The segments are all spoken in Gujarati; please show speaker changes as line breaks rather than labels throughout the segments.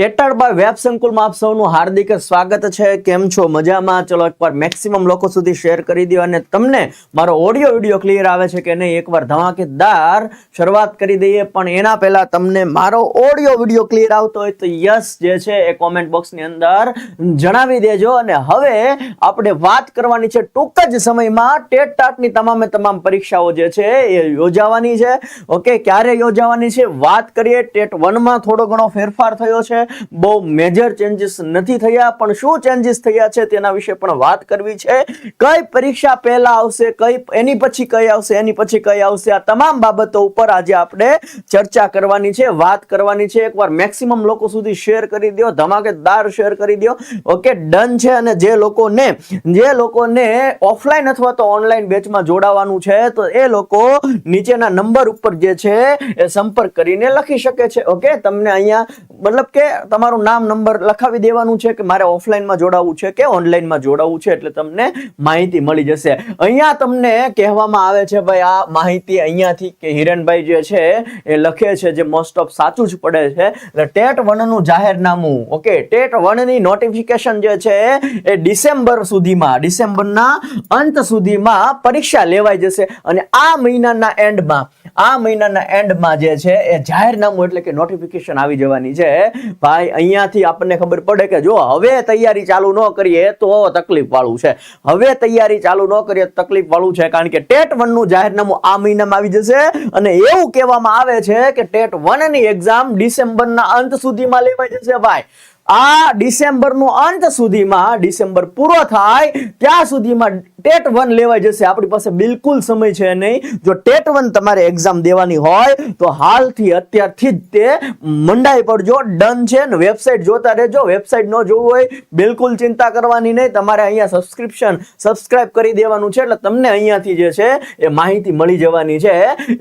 ટેટાળબાઈ વેબ સંકુલમાં આપ સૌનું હાર્દિક સ્વાગત છે. કેમ છો? મજામાં? ચલો એકવાર મેક્સિમમ લોકો સુધી શેર કરી દો અને તમને મારો ઓડિયો વિડિયો ક્લિયર આવે છે કે નહીં, એકવાર ધમાકેદાર શરૂઆત કરી દઈએ. પણ એના પહેલા તમને મારો ઓડિયો વિડિયો ક્લિયર આવતો હોય તો યસ જે છે એ કોમેન્ટ બોક્સની અંદર જણાવી દેજો. અને હવે આપણે વાત કરવાની છે ટૂંક જ સમયમાં ટેટ ટાટની તમામે તમામ પરીક્ષાઓ જે છે એ યોજાવાની છે. ઓકે, ક્યારે યોજાવાની છે? વાત કરીએ, ટેટ વનમાં થોડો ઘણો ફેરફાર થયો છે. બહુ મેજર ચેન્જીસ નથી થયા, પણ શું ચેન્જીસ થયા છે તેના વિશે પણ વાત કરવી છે. કઈ પરીક્ષા પહેલા આવશે, કઈ એની પછી કઈ આવશે, એની પછી કઈ આવશે, આ તમામ બાબતો ઉપર આજે આપણે ચર્ચા કરવાની છે, વાત કરવાની છે. એકવાર મેક્સિમમ લોકો સુધી શેર કરી દો, ધમાકેદાર શેર કરી દો. ઓકે ડન છે અને જે લોકોને જે લોકોને ઓફલાઈન અથવા તો ઓનલાઈન બેચમાં જોડાવાનું છે, તો એ લોકો નીચેના નંબર ઉપર જે છે, એ સંપર્ક કરીને લખી શકે છે. ઓકે તમને અહીંયા મતલબ કે તમારું નામ, નંબર લખાવી દેવાનું છે કે મારે ઓફલાઈનમાં જોડાવવું છે કે ઓનલાઈનમાં જોડાવવું છે એટલે તમને માહિતી મળી જશે. અહીંયા તમને કહેવામાં આવે છે ભાઈ, આ માહિતી અહીંયાથી કે હિરણભાઈ જે છે એ લખે છે જે મોસ્ટ ઓફ સાચું જ પડે છે. એટલે ટેટ વનનું જાહેરનામું ઓકે ટેટ વનની નોટિફિકેશન જે છે એ ડિસેમ્બર સુધીમાં, ડિસેમ્બરના અંત સુધીમાં પરીક્ષા લેવાઈ જશે. અને આ મહિનાના એન્ડમાં આ મહિનાના એન્ડમાં જે છે એ જાહેરનામું એટલે કે નોટિફિકેશન આવી જવાની છે. ભાઈ, અહીંયાથી આપણને ખબર પડે કે જો હવે તૈયારી ચાલુ ન કરીએ તો તકલીફ વાળું છે. હવે તૈયારી ચાલુ ન કરીએ તો તકલીફ વાળું છે, કારણ કે ટેટ વનનું જાહેરનામું આ મહિનામાં આવી જશે અને એવું કહેવામાં આવે છે કે ટેટ વનની એક્ઝામ ડિસેમ્બરના અંત સુધીમાં લેવાઈ જશે ભાઈ. આ ડિસેમ્બરનું અંત સુધીમાં ડિસેમ્બર પૂરો થાય, ત્યાં સુધીમાં ટેટ વન લેવાઈ જશે. આપણી પાસે બિલકુલ સમય છે નહીં. જો ટેટ વન તમારે એક્ઝામ દેવાની હોય, તો હાલથી અત્યારથી જ તે મંડાઈ પડજો ડન છે ને વેબસાઇટ જોતા રહેજો. વેબસાઇટ ન જોવું હોય, બિલકુલ ચિંતા કરવાની નહીં. તમારે અહીંયા સબસ્ક્રિપ્શન સબસ્ક્રાઇબ કરી દેવાનું છે, એટલે તમને અહીંયાથી જે છે એ માહિતી મળી જવાની છે.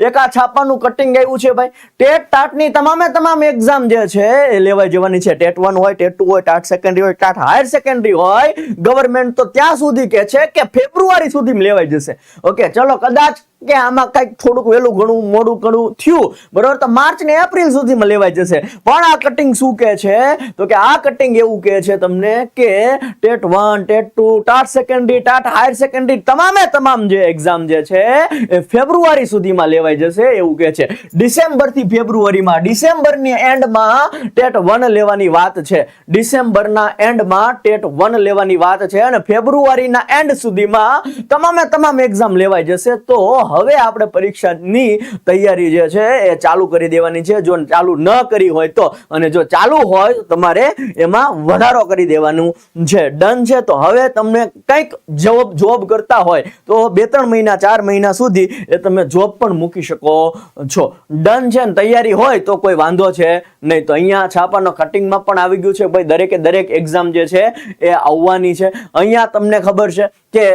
એક આ છાપાનું કટિંગ આવ્યું છે ભાઈ. ટેટ ટાટની તમામે તમામ એક્ઝામ જે છે એ લેવાઈ જવાની છે. ટેટ વન હોય, ટેટ ટુ હોય, ટાટ સેકન્ડરી હોય, ટાટ હાયર સેકન્ડરી હોય ગવર્મેન્ટ તો ત્યાં સુધી કે છે કે ફેબ્રુઆરી સુધીમાં લેવાઈ જશે. ઓકે ચલો કદાચ કે આમાં કંઈક થોડુંક વહેલું ઘણું, મોડું ઘણું થયું. બરોબર? તો માર્ચ ને એપ્રિલ સુધીમાં લેવાઈ જશે. પણ આ કટિંગ શું કહે છે? તો કે આ કટિંગ એવું કહે છે તમને કે TET one, TET two, TAT secondary TAT higher secondary તમામે તમામ જે એક્ઝામ જે છે એ ફેબ્રુઆરી સુધીમાં લેવાઈ જશે એવું કહે છે. ડિસેમ્બરથી ફેબ્રુઆરીમાં, ડિસેમ્બરની એન્ડમાં ટેટ વન લેવાની વાત છે. ડિસેમ્બરના એન્ડમાં ટેટ વન લેવાની વાત છે અને ફેબ્રુઆરીના એન્ડ સુધીમાં તમામે તમામ એક્ઝામ લેવાઈ જશે તો હવે આપણે પરીક્ષાની તૈયારી જે છે એ ચાલુ કરી દેવાની છે. જો ચાલુ ન કરી હોય તો, અને જો ચાલુ હોય તમારે એમાં વધારો કરી દેવાનું છે. ડન છે તો હવે તમને કંઈક જોબ જોબ કરતા હોય તો બે ત્રણ મહિના, ચાર મહિના સુધી એ તમે જોબ પણ મૂકી શકો છો. ડન છે ને તૈયારી હોય તો કોઈ વાંધો છે નહીં. તો અહીંયા છાપાનો કટિંગમાં પણ આવી ગયું છે. ભાઈ, દરેકે દરેક એક્ઝામ જે છે એ આવવાની છે. અહીંયા તમને ખબર છે કે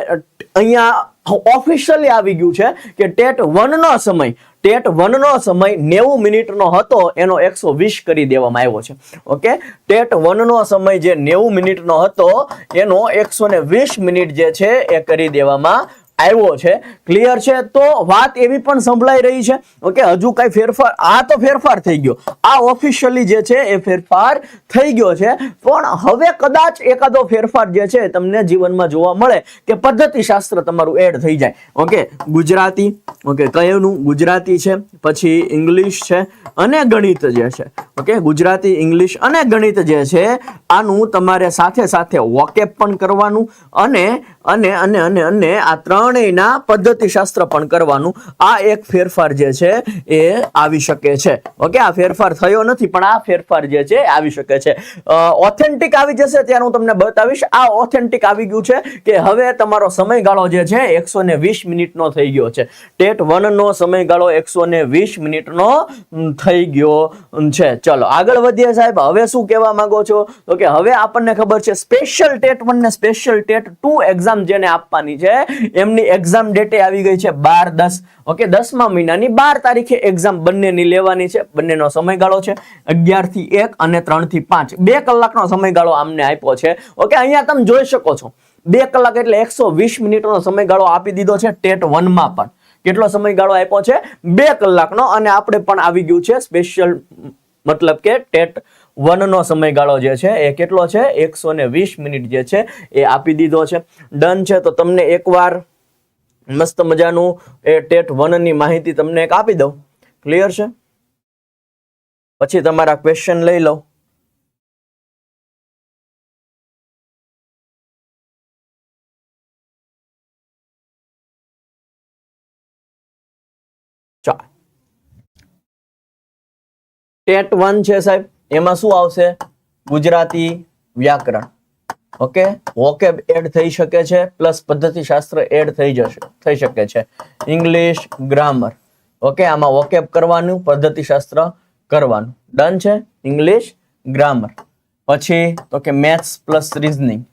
અહીંયા ઓફિશિયલી આવી ગયું છે કે ટેટ વનનો સમય, ટેટ વનનો સમય નેવું મિનિટનો હતો, એનો એકસો વીસ કરી દેવામાં આવ્યો છે. ઓકે? ટેટ વનનો સમય જે નેવું મિનિટનો હતો, એનો એકસો ને વીસ મિનિટ જે છે એ કરી દેવામાં આવ્યો છે. ક્લિયર છે? તો વાત એવી પણ સંભળાઈ રહી છે. ઓકે હજુ કઈ ફેરફાર, આ તો ફેરફાર થઈ ગયો. આ ઓફિશિયલી જે છે એ ફેરફાર થઈ ગયો છે. પણ હવે કદાચ એકાદો ફેરફાર જે છે તમને જીવનમાં જોવા મળે કે પદ્ધતિ શાસ્ત્ર તમારું એડ થઈ જાય. ઓકે ગુજરાતી ઓકે કયુંનું ગુજરાતી છે, પછી ઇંગ્લિશ છે અને ગણિત જે છે. ઓકે ગુજરાતી, ઇંગ્લિશ અને ગણિત જે છે, આનું તમારે સાથે સાથે વોકેપ પણ કરવાનું અને અને અને અને અને આ ત્રણેયના પદ્ધતિશાસ્ત્ર પણ કરવાનું આ એક ફેરફાર જે છે એ આવી શકે છે. ઓકે, આ ફેરફાર થયો નથી, પણ આ ફેરફાર જે છે આવી શકે છે. ઓથેન્ટિક આવી જશે ત્યારે હું તમને બતાવીશ. આ ઓથેન્ટિક આવી ગયું છે કે હવે તમારો સમયગાળો જે છે એકસો ને વીસ મિનિટનો થઈ ગયો છે. ટેટ વનનો સમયગાળો એકસો ને વીસ મિનિટનો થઈ ગયો છે. ચલો, આગળ વધીએ સાહેબ. હવે શું કહેવા માંગો છો? તો કે હવે આપણને ખબર છે સ્પેશિયલ ટેટ વન ને સ્પેશિયલ ટેટ ટુ એક્ઝામ જેને આપવાની છે, એમની એક્ઝામ ડેટે આવી ગઈ છે બાર દસ. ઓકે દસમા મહિનાની બાર તારીખે એક્ઝામ બંનેની લેવાની છે. બંનેનો સમયગાળો છે અગિયારથી એક અને ત્રણથી પાંચ. બે કલાકનો સમયગાળો આમને આપ્યો છે. ઓકે અહીંયા તમે જોઈ શકો છો. બે કલાક એટલે એકસો વીસ મિનિટનો સમયગાળો આપી દીધો છે ટેટ વનમાં પણ. કેટલો સમયગાળો આપ્યો છે? બે કલાકનો અને આપણે પણ આવી ગયું છે સ્પેશિયલ મતલબ કે ટેટ વનનો સમયગાળો જે છે એ કેટલો છે? એકસો ને વીસ મિનિટ જે છે એ આપી દીધો છે. ડન છે તો તમને એકવાર મસ્ત મજાનું એ ટેટ વનની માહિતી તમને એક આપી દઉં. ક્લિયર છે? પછી તમારા ક્વેશ્ચન લઈ લો ચાલ ટેટ વન છે સાહેબ? એમાં શું આવશે? ગુજરાતી વ્યાકરણ. ઓકે? વોકેબ એડ થઈ શકે છે પ્લસ પદ્ધતિશાસ્ત્ર એડ થઈ જશે, થઈ શકે છે. English grammar okay? આમાં વોકેબ કરવાનું, પદ્ધતિશાસ્ત્ર કરવાનું. ડન છે? ઇંગ્લિશ ગ્રામર પછી, તો કે maths plus reasoning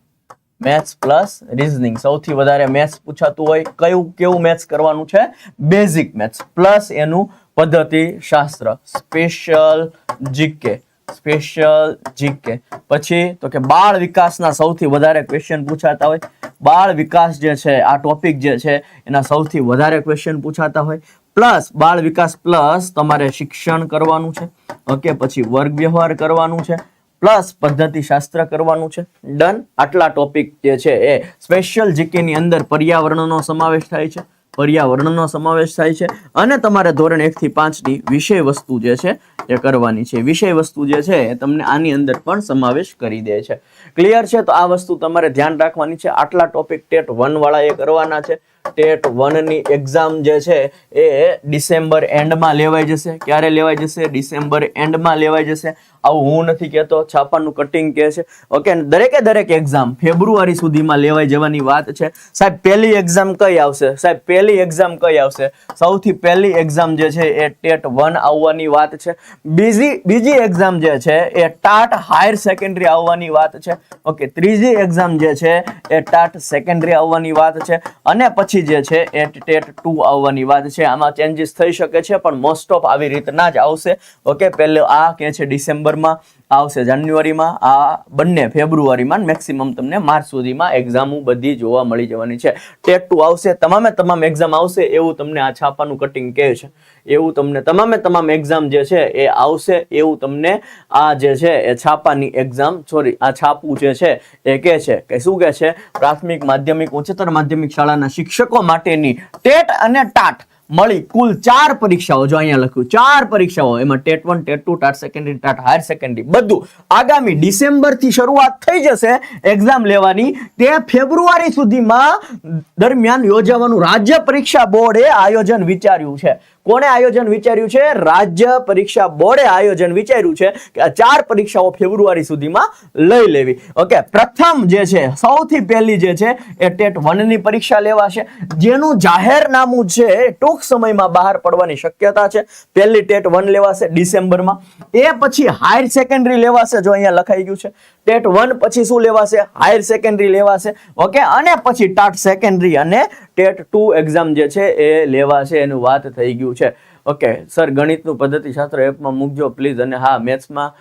maths plus reasoning સૌથી વધારે મેથ્સ પૂછાતું હોય, કયું, કેવું મેથ્સ કરવાનું છે? બેઝિક મેથ્સ પ્લસ એનું પદ્ધતિ શાસ્ત્ર સ્પેશિયલ જીકે સ્પેશિયલ જીકે. પછી તો કે બાળ વિકાસના સૌથી વધારે ક્વેશ્ચન પૂછાતા હોય. બાળ વિકાસ જે છે, આ ટોપિક જે છે, એના સૌથી વધારે ક્વેશ્ચન પૂછાતા હોય. પ્લસ બાળ વિકાસ પ્લસ તમારે શિક્ષણ કરવાનું છે. ઓકે પછી વર્ગ વ્યવહાર કરવાનું છે. પ્લસ પદ્ધતિ શાસ્ત્ર કરવાનું છે. ડન આટલા ટોપિક જે છે, એ સ્પેશિયલ જીકે ની અંદર પર્યાવરણનો સમાવેશ થાય છે. પર્યાવરણનો સમાવેશ થાય છે અને તમારે ધોરણ એક થી પાંચની વિષય વસ્તુ જે છે એ કરવાની છે. વિષય વસ્તુ જે છે એ તમને આની અંદર પણ સમાવેશ કરી દે છે. ક્લિયર છે? તો આ વસ્તુ તમારે ધ્યાન રાખવાની છે. આટલા ટોપિક ટેટ વન વાળા એ કરવાના છે. ટેટ વનની એક્ઝામ જે છે એ ડિસેમ્બર એન્ડમાં લેવાઈ જશે. ક્યારે લેવાઈ જશે? ડિસેમ્બર એન્ડમાં લેવાઈ જશે. આવું હું નથી કહેતો, છાપાનું કટિંગ કે છે. ઓકે દરેકે દરેક એક્ઝામ ફેબ્રુઆરી સુધીમાં લેવાઈ જવાની વાત છે. સાહેબ, પહેલી એક્ઝામ કઈ આવશે? સાહેબ, પહેલી એક્ઝામ કઈ આવશે? સૌથી પહેલી એક્ઝામ જે છે એ ટેટ વન આવવાની વાત છે. બીજી બીજી એક્ઝામ જે છે એ ટાટ હાયર સેકન્ડરી આવવાની વાત છે. ઓકે ત્રીજી એક્ઝામ જે છે એ ટાટ સેકન્ડરી આવવાની વાત છે. અને પછી જે છે એ ટેટ ટુ આવવાની વાત છે. આમાં ચેન્જીસ થઈ શકે છે, પણ મોસ્ટ ઓફ આવી રીતના જ આવશે. ઓકે પહેલું આ કે છે ડિસેમ્બરમાં આવશે. જાન્યુઆરીમાં આ બંને, ફેબ્રુઆરીમાં મેક્સિમમ તમને માર્ચ સુધીમાં એક્ઝામો બધી જોવા મળી જવાની છે. ટેટ ટુ આવશે, તમામે તમામ એક્ઝામ આવશે, એવું તમને આ છાપાનું કટિંગ કહે છે. એવું તમને તમામે તમામ એક્ઝામ જે છે એ આવશે, એવું તમને આ જે છે એ છાપાની એક્ઝામ સોરી આ છાપું જે છે એ કહે છે. કે શું કહે છે? પ્રાથમિક, માધ્યમિક, ઉચ્ચતર માધ્યમિક શાળાના શિક્ષકો માટેની ટેટ અને ટાટ મળી કુલ ચાર પરીક્ષાઓ, જો અહીંયા લખ્યું, ચાર પરીક્ષાઓ, એમાં TET one, TET two, TAT secondary, TAT higher secondary, બધું. આગામી ડિસેમ્બરથી શરૂઆત થઈ જશે એક્ઝામ લેવાની. તે ફેબ્રુઆરી સુધીમાં દરમિયાન યોજાવાનું રાજ્ય પરીક્ષા બોર્ડે આયોજન વિચાર્યું છે. કોણે આયોજન વિચાર્યું છે? રાજ્ય પરીક્ષા બોર્ડે આયોજન વિચાર્યું છે કે આ ચાર પરીક્ષાઓ ફેબ્રુઆરી સુધીમાં લઈ લેવી. ઓકે, પ્રથમ જે છે, સૌથી પહેલી જે છે, એ ટેટ વનની પરીક્ષા લેવાશે. જેનું જાહેરનામું છે, ટૂંક સમયમાં બહાર પડવાની શક્યતા છે. પહેલી ટેટ વન લેવાશે ડિસેમ્બરમાં. એ પછી હાયર સેકન્ડરી લેવાશે, જો અહીંયા લખાઈ ગયું છે. ટેટ વન પછી શું લેવાશે? હાયર સેકન્ડરી લેવાશે. ઓકે, અને પછી ટાટ સેકન્ડરી અને ટેટ ટુ એક્ઝામ જે છે એ લેવાશે એનું વાત થઈ ગયું છે. ઓકે સર ગણિતનું પદ્ધતિશાસ્ત્ર એપમાં મૂકજો પ્લીઝ અને હા મેથ્સમાં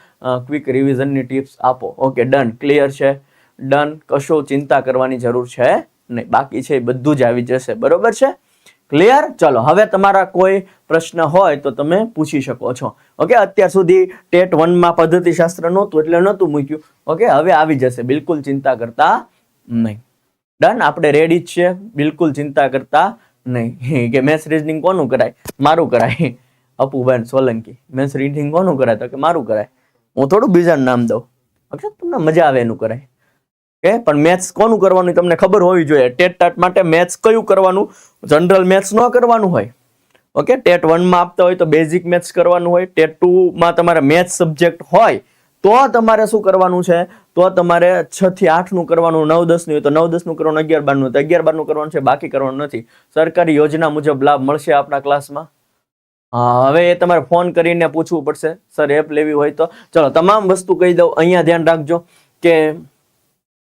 ક્વિક રિવિઝનની ટિપ્સ આપો. ઓકે ડન ક્લિયર છે? ડન કશો ચિંતા કરવાની જરૂર છે નહીં. બાકી છે એ બધું જ આવી જશે. બરોબર છે? ક્લિયર ચલો, હવે તમારા કોઈ પ્રશ્ન હોય તો તમે પૂછી શકો છો. ઓકે અત્યાર સુધી ટેટ વનમાં પદ્ધતિશાસ્ત્ર નહોતું એટલે નહોતું મૂક્યું. ઓકે હવે આવી જશે. બિલકુલ ચિંતા કરતા નહીં. ડન આપણે રેડી જ છે બિલકુલ ચિંતા કરતા નહીં. કે મેથ્સ રીઝનિંગ કોનું કરાય? મારું કરાય. અપુબેન સોલંકી. મેથ્સ રીડિંગ કોનું કરાય? તો કે મારું કરાય. હું થોડું બીજાનું નામ દઉં. ઓકે તમને મજા આવે એનું કરાય. કે પણ મેથ્સ કોનું કરવાનું તમને ખબર હોવી જોઈએ. ટેટ ટાટ માટે મેથ્સ કયું કરવાનું? જનરલ મેથ્સ ન કરવાનું હોય. ઓકે ટેટ વનમાં આપતા હોય તો બેઝિક મેથ્સ કરવાનું હોય. ટેટ ટુમાં તમારે મેથ્સ સબ્જેક્ટ હોય તો તમારે શું કરવાનું છે? તો તમારે છ થી આઠનું કરવાનું, નવ દસનું હોય તો નવ દસનું કરવાનું, અગિયાર બારનું તો અગિયાર બારનું કરવાનું છે, બાકી કરવાનું નથી. સરકારી યોજના મુજબ લાભ મળશે આપણા ક્લાસમાં? હવે એ તમારે ફોન કરીને પૂછવું પડશે. સર, એપ લેવી હોય તો. ચલો, તમામ વસ્તુ કહી દઉં. અહીંયા ધ્યાન રાખજો કે,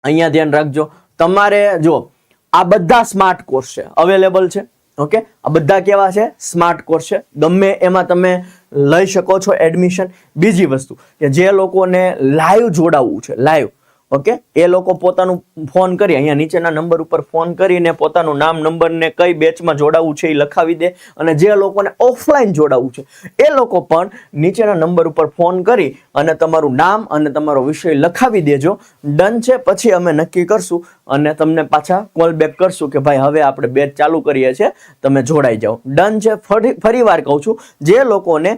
અહીંયા ધ્યાન રાખજો. તમારે જો આ બધા સ્માર્ટ કોર્સ છે. અવેલેબલ છે. ઓકે આ બધા કેવા છે? સ્માર્ટ કોર્સ છે. ગમે એમાં તમે લઈ શકો છો એડમિશન બીજી વસ્તુ કે જે લોકોને લાઈવ જોડાવવું છે લાઈવ ઓકે? એ લોકો પોતાનું ફોન કરી, અહીંયા નીચેના નંબર ઉપર ફોન કરીને પોતાનું નામ, નંબરને કઈ બેચમાં જોડાવવું છે એ લખાવી દે અને જે લોકોને ઓફલાઈન જોડાવવું છે, એ લોકો પણ નીચેના નંબર ઉપર ફોન કરી અને તમારું નામ અને તમારો વિષય લખાવી દેજો. ડન છે, પછી અમે નક્કી કરશું અને તમને પાછા કોલ બેક કરશું કે ભાઈ, હવે આપણે બેચ ચાલુ કરીએ છીએ, તમે જોડાઈ જાઓ. ડન છે, ફરી ફરી વાર કહું છું, જે લોકોને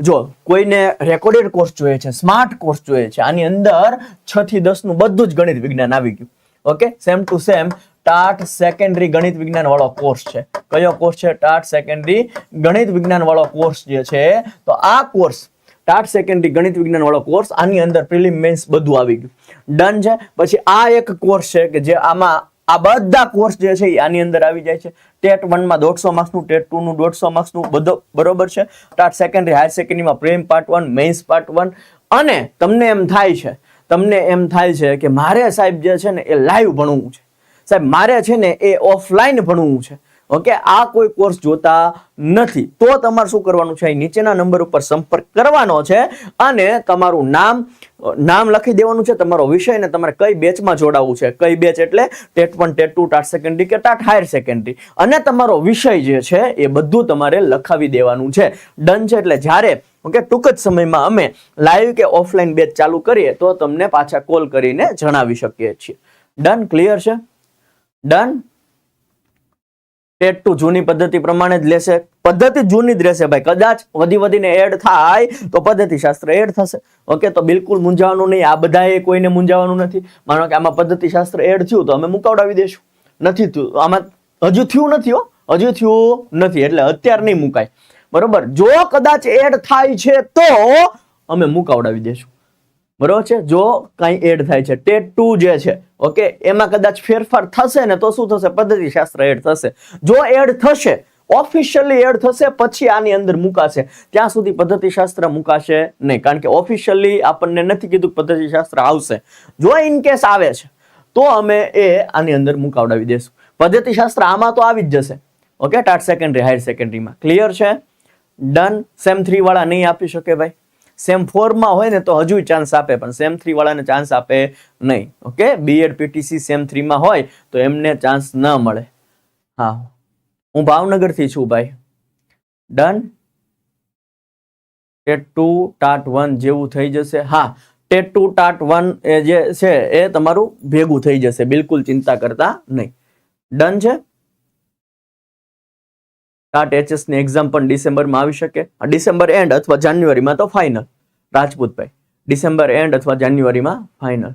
જો, કોઈને રેકોર્ડેડ કોર્સ જોઈએ છે સ્માર્ટ કોર્સ જોઈએ છે, આની અંદર છ થી દસનું બધું જ ગણિત વિજ્ઞાન આવી ગયું. Okay? Same to same TAT secondary ગણિત વિજ્ઞાન વાળો કોર્સ છે. કયો કોર્સ છે? ટાટ સેકન્ડરી ગણિત વિજ્ઞાન વાળો કોર્સ જે છે, તો આ કોર્સ ટાટ સેકન્ડરી ગણિત વિજ્ઞાન વાળો કોર્સ આની અંદર પ્રિલિમ મેન્સ બધું આવી ગયું. ડન છે? પછી આ એક કોર્સ છે કે જે આમાં આ બધા કોર્સ જે છે આની અંદર આવી જાય છે. ટેટ વનમાં દોઢસો માર્ક્સનું ટેટ ટુ નું દોઢસો માર્ક્સનું બધો બરોબર છે. ટાટ સેકન્ડરી હાયર સેકન્ડરીમાં પ્રેમ part one mains part one અને તમને એમ થાય છે, તમને એમ થાય છે કે મારે સાહેબ જે છે ને એ લાઈવ ભણવું છે. સાહેબ, મારે છે ને એ ઓફલાઈન ભણવું છે. ઓકે, આ કોઈ કોર્સ જોતા નથી. તો તમારે શું કરવાનું છે? નીચેના નંબર ઉપર સંપર્ક કરવાનો છે અને તમારું નામ નામ લખી દેવાનું છે, તમારો વિષય ને તમારે કઈ બેચમાં જોડાવવું છે? કઈ બેચ એટલે TET one TET two TAT secondary કે ટાટ હાયર સેકન્ડરી અને તમારો વિષય જે છે, એ બધું તમારે લખાવી દેવાનું છે. ડન છે એટલે જ્યારે, ઓકે, ટૂંક જ સમયમાં અમે લાઈવ કે ઓફલાઈન બેચ ચાલુ કરીએ, તો તમને પાછા કોલ કરીને જણાવી શકીએ છીએ. ડન ક્લિયર છે? ડન ટેટ ટુ જૂની પદ્ધતિ પ્રમાણે જ લેશે. પદ્ધતિ જૂની જ રહેશે ભાઈ. કદાચ વધી વધીને એડ થાય તો પદ્ધતિ શાસ્ત્ર એડ થશે. ઓકે તો બિલકુલ મૂંઝાવાનું નહીં. આ બધાએ કોઈને મૂંઝાવાનું નથી. માનો કે આમાં પદ્ધતિ શાસ્ત્ર એડ થયું તો અમે મુકાવડાવી દેશું. નથી થયું. આમાં હજુ થયું નથી હો. હજુ થયું નથી. એટલે અત્યારે નહીં મુકાય. બરોબર? જો કદાચ એડ થાય છે તો અમે મુકાવડાવી દેશું. બરોબર છે? જો કાંઈ એડ થાય છે. ટેટ ટુ જે છે ઓકે એમાં કદાચ ફેરફાર થશે ને તો શું થશે? પદ્ધતિ શાસ્ત્ર એડ થશે. જો એડ થશે ઓફિશિયલી એડ થશે, પછી આની અંદર મુકાશે. ત્યાં સુધી પદ્ધતિ શાસ્ત્ર મુકાશે નહીં. કારણ કે ઓફિશિયલી આપણને નથી કીધું પદ્ધતિશાસ્ત્ર પદ્ધતિ શાસ્ત્ર આવશે. જો ઇન કેસ આવે છે, તો અમે એ આની અંદર મુકાવડાવી દેશું. પદ્ધતિ શાસ્ત્ર આમાં તો આવી જ જશે. ઓકે ટાટ સેકન્ડરી હાયર સેકન્ડરીમાં ક્લિયર છે? ડન સેમ થ્રી વાળા નહીં આપી શકે ભાઈ. સેમ ફોરમાં હોય ને તો હજુ ચાન્સ આપે, પણ સેમ થ્રી વાળાને ચાન્સ આપે નહીં. Okay B Ed PTC sem થ્રીમાં હોય તો એમને ચાન્સ ન મળે. હા. હું ભાવનગરથી છું ભાઈ. Done TET two TAT one જેવું થઈ જશે. હા. ટેટ ટુ ટાટ વન એ જે છે, એ તમારું ભેગું થઈ જશે. બિલકુલ ચિંતા કરતા નહીં. ડન છે? ટાટ એચએસની એક્ઝામ પણ ડિસેમ્બરમાં આવી શકે. ડિસેમ્બર એન્ડ અથવા જાન્યુઆરીમાં તો ફાઇનલ રાજપૂતભાઈ, ડિસેમ્બર એન્ડ અથવા જાન્યુઆરીમાં ફાઇનલ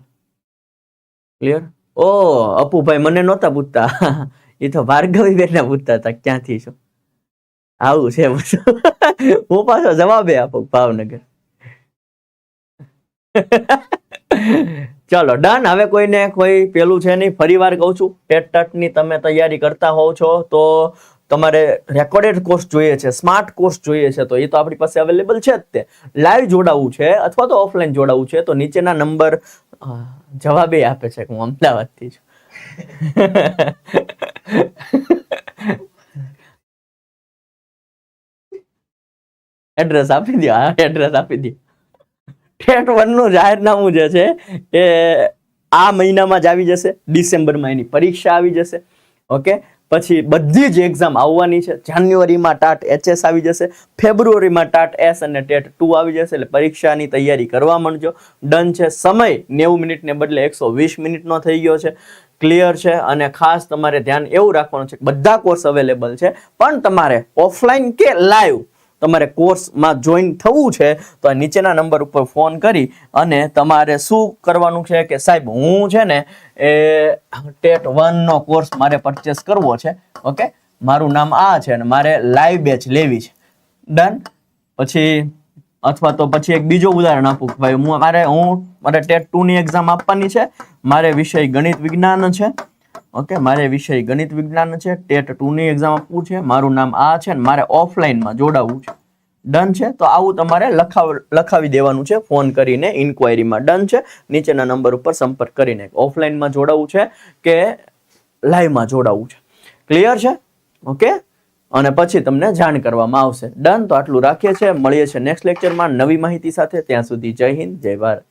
ક્લિયર ઓ, અપુભાઈ મને નહોતા પૂછતા. એ તો ભાર્ગવી બેન પૂછતા હતા, ક્યાંથી છો? આવું છે હું પાછો જવાબે આપો ભાવનગર. ચલો ડન હવે કોઈને કોઈ પેલું છે નહીં ફરી વાર કહું છું. ટેટની તમે તૈયારી કરતા હોવ છો, તો તમારે રેકોર્ડેડ કોર્સ જોઈએ છે સ્માર્ટ કોર્સ જોઈએ છે, તો એ તો આપણી પાસે અવેલેબલ છે જ તે. લાઈવ જોડાવવું છે અથવા તો ઓફલાઈન જોડાવું છે, તો નીચેના નંબર જવાબે આપે છે, હું અમદાવાદથી છું. એડ્રેસ આપી દો આ એડ્રેસ આપી દો ટેટ વનનું જાહેરનામું જે છે, એ આ મહિનામાં જ આવી જશે, ડિસેમ્બરમાં એની પરીક્ષા આવી જશે ઓકે પછી બધી જ એક્ઝામ આવવાની છે. જાન્યુઆરીમાં ટાટ એચએસ આવી જશે, ફેબ્રુઆરીમાં ટાટ એસ અને ટેટ ટુ આવી જશે, એટલે પરીક્ષાની તૈયારી કરવા માંડજો. ડન છે સમય, નેવું મિનિટને બદલે એકસો વીસ મિનિટનો થઈ ગયો છે. ક્લિયર છે અને ખાસ તમારે ધ્યાન એવું રાખવાનું છે બધા કોર્સ અવેલેબલ છે, પણ તમારે ઓફલાઈન કે લાઈવ તમારે કોર્સમાં જોઈન થવું છે, તો આ નીચેના નંબર ઉપર ફોન કરી અને તમારે શું કરવાનું છે કે સાહેબ, હું છે ને, એ, ટેટ વનનો કોર્સ મારે પરચેસ કરવો છે, ઓકે? મારું નામ આ છે અને મારે લાઈવ બેચ લેવી છે. ડન? પછી, અથવા તો પછી એક બીજો ઉદાહરણ આપું કે ભાઈ, હું મારે હું મારે ટેટ ટુની એક્ઝામ આપવાની છે, મારે વિષય ગણિત વિજ્ઞાન છે ઓકે મારે વિષય ગણિત વિજ્ઞાન છે, ટેટ ટુ ની એક્ઝામ આપવું છે, મારું નામ આ છે ને મારે ઓફલાઈનમાં જોડાવવું છે. ડન છે? તો આવું તમારે લખાવ, લખાવી દેવાનું છે, ફોન કરીને ઇન્ક્વાયરીમાં ડન છે? નીચેના નંબર ઉપર સંપર્ક કરીને. ઓફલાઈનમાં જોડાવવું છે કે લાઈવમાં જોડાવવું છે? ક્લિયર છે? ઓકે અને પછી તમને જાણ કરવામાં આવશે. ડન તો આટલું રાખીએ છીએ. મળીએ છીએ નેક્સ્ટ લેક્ચરમાં નવી માહિતી સાથે. ત્યાં સુધી જય હિન્દ, જય ભારત.